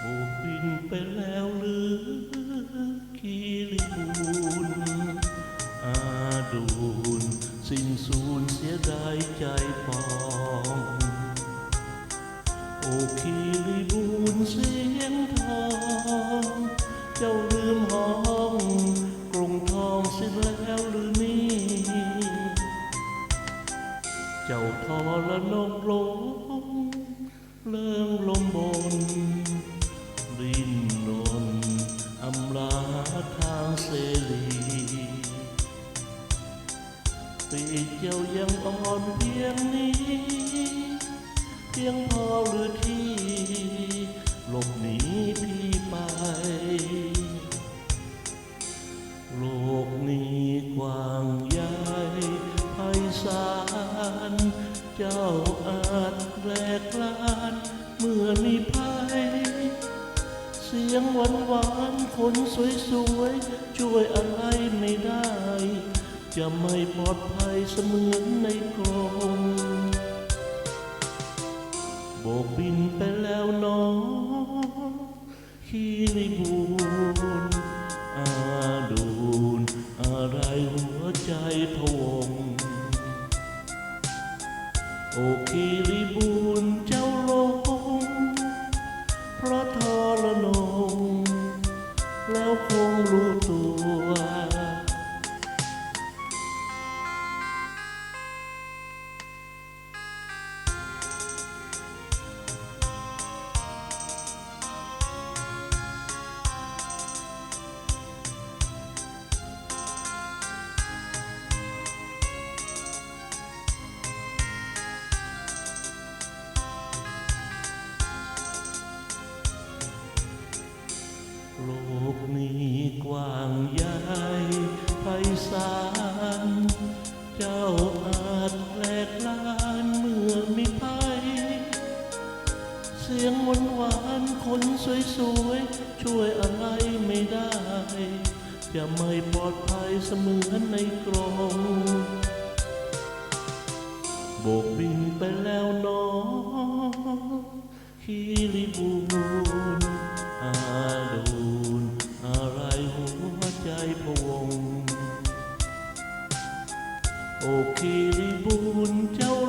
โบกบินไปแล้วหรือกิริบูนอาดูนสิ้นสูญเสียดายใจปอง โอคีริบูนเสีย เจ้าทอละนกลงเลื่องลมบน ดินนนอำลาทางเสรีปีเจ้ายังอ่อนเพียงนี้ เพียงพอหรือท เจ้าอาจแหลกลานเมื่อมีภัย เสียงหวานหวานคนสวยๆช่วยอะไรไม่ได้ จะไม่ปลอดภัยเสมือนในกรงโบกบินไปแล้วน้องคีริบูนอาดูนอะไรหัวใจพวง โอคี โลกนี้กว้างใหญ่ไพศาล เจ้าอาจแหลกลานเมื่อมีภัย เสียงหวานหวานคนสวยๆ ช่วยอะไรไม่ได้ จะไม่ปลอดภัยเสมือนในกรงโบกบินไปแล้วน้อง ใจพะวง โอคีริบูนเจ้า